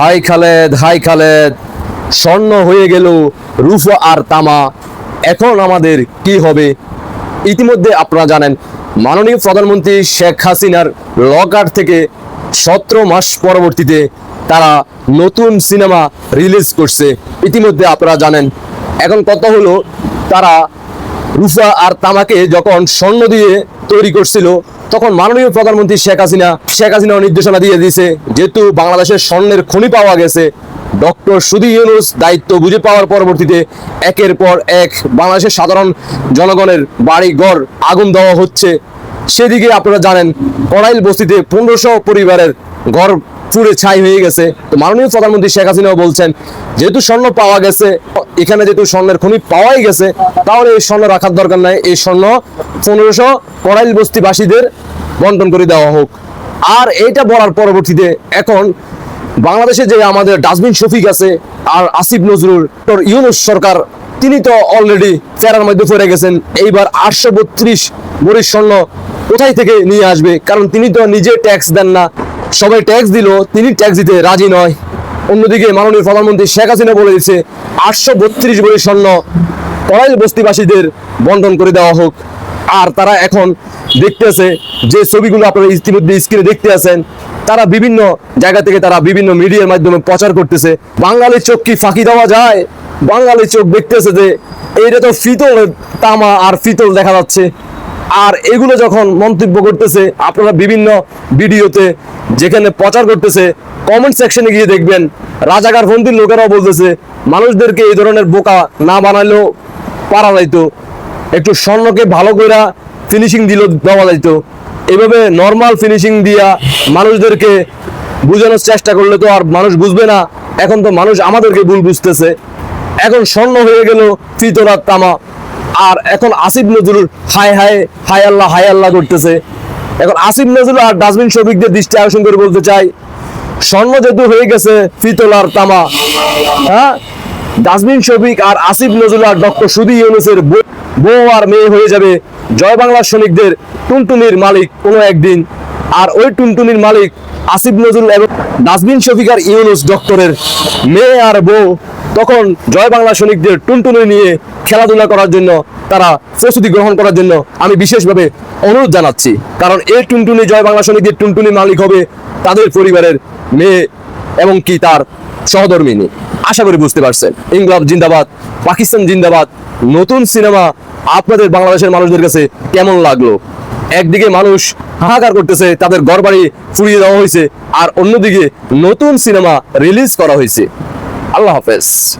High Khaled high Khaled স্বর্ণ হয়ে গেল রুফা আর তামা। এখন আমাদের কি হবে? ইতিমধ্যে আপনারা জানেন, মাননীয় প্রধানমন্ত্রী শেখ হাসিনার লকআউট থেকে সতেরো মাস পরবর্তীতে তারা নতুন সিনেমা রিলিজ করছে। ইতিমধ্যে আপনারা জানেন, এখন কথা হলো? তারা রুফা আর তামাকে যখন স্বর্ণ দিয়ে তৈরি করছিল, তখন মাননীয় প্রধানমন্ত্রী শেখ হাসিনা, শেখ হাসিনাও নির্দেশনা দিয়ে দিয়েছে, যেহেতু বাংলাদেশের স্বর্ণের খনি পাওয়া গেছে, ডক্টর সুদি ইউনুস দায়িত্ব বুঝে পাওয়ার পরবর্তীতে একের পর এক বাংলাদেশের সাধারণ জনগণের বাড়ি ঘর আগুন দেওয়া হচ্ছে। সেদিকে আপনারা জানেন, কড়াইল বস্তিতে পনেরোশো পরিবারের ঘর পুড়ে ছাই হয়ে গেছে। তো মাননীয় প্রধানমন্ত্রী শেখ হাসিনাও বলছেন, যেহেতু স্বর্ণ পাওয়া গেছে এখানে যেহেতু স্বর্ণের খনি পাওয়াই গেছে, তাহলে এই স্বর্ণ রাখার দরকার নাই। এই স্বর্ণ পনেরোশো কড়াইল বস্তিবাসীদের বন্টন করে দেওয়া হোক। আর এইটা বলার পরবর্তীতে এখন বাংলাদেশে যে আমাদের ডাস্টবিন শফিক আছে আর আসিফ নজরুল ইউনুস সরকার, তিনি তো অলরেডি ফেরার মধ্যে পড়ে গেছেন। এইবার আটশো বত্রিশ বড়ির স্বর্ণ কোথায় থেকে নিয়ে আসবে? কারণ তিনি তো নিজে ট্যাক্স দেন না। সবাই ট্যাক্স দিল, তিনি ট্যাক্স দিতে রাজি নয়। অন্যদিকে মাননীয় প্রধানমন্ত্রী শেখ হাসিনা বলে দিয়েছে, আটশো বত্রিশ বড়ি স্বর্ণ কড়াইল বস্তিবাসীদের বন্টন করে দেওয়া হোক। আর তারা এখন দেখতেছে যে ছবিগুলো আপনারা ইতিমধ্যে স্ক্রিনে দেখতে আছেন, তারা বিভিন্ন জায়গা থেকে তারা বিভিন্ন মিডিয়ার মাধ্যমে প্রচার করতেছে। বাঙালির চোখ কি ফাঁকি দেওয়া যায়? বাঙালির চোখ দেখতেছে যে এইটা তো ফিতল তামা আর ফিতল দেখা যাচ্ছে। আর এগুলো যখন মন্তব্য করতেছে, আপনারা বিভিন্ন ভিডিওতে যেখানে প্রচার করতেছে কমেন্ট সেকশনে গিয়ে দেখবেন, রাজাকার ফন্দির লোকেরাও বলতেছে, মানুষদেরকে এই ধরনের বোকা না বানালেও পারা যাইতো। একটু স্বর্ণকে ভালো করে ফিনিশিং দিল দেওয়া যাইতো। এভাবে নর্মাল ফিনিশিং দিয়া মানুষদেরকে বোঝানোর চেষ্টা করলে তো আর মানুষ বুঝবে না। এখন তো মানুষ আমাদেরকে ভুল বুঝতেছে। এখন স্বর্ণ হয়ে গেল ফিতরাত তামা। আর এখন আসিফ নজরুল, হায় হাই হায় আল্লাহ হায় আল্লাহ করতেছে। এখন আসিফ নজরুল আর ডাস্টবিন শফিকদের দৃষ্টি আকর্ষণ করে বলতে চাই, স্বর্ণ যেহেতু হয়ে গেছে, পিতল আর তামা। হ্যাঁ? ডাস্টবিন শফিক আর আসিফ নজরুল আর ডক্টর সুদি ইউনুসের বউ- আর মেয়ে হয়ে যাবে জয় বাংলা সৈনিকদের টুনটুনির মালিক কোনো একদিন। আর ওই টুনটুনির মালিক আসিফ নজরুল এবং ডাস্টবিন শফিক আর ইউনুস ডক্টরের মেয়ে আর বউ তখন জয় বাংলা সৈনিকদের টুনটুনি নিয়ে খেলাধুলা করার জন্য, তারা প্রস্তুতি গ্রহণ করার জন্য আমি বিশেষভাবে অনুরোধ জানাচ্ছি। কারণ এই টুনটুনি জয় বাংলা সৈনিকদের টুনটুনি মালিক হবে তাদের পরিবারের মেয়ে এবং কি তার সহধর্মিনী। আশা করি বুঝতে পারছেন। ইংলাব জিন্দাবাদ, পাকিস্তান জিন্দাবাদ, নতুন সিনেমা আপনাদের বাংলাদেশের মানুষদের কাছে কেমন লাগল? একদিকে মানুষ হাহাকার করতেছে, তাদের ঘর বাড়ি ফুরিয়ে দেওয়া হয়েছে, আর অন্যদিকে নতুন সিনেমা রিলিজ করা হয়েছে। আল্লাহ হাফেজ।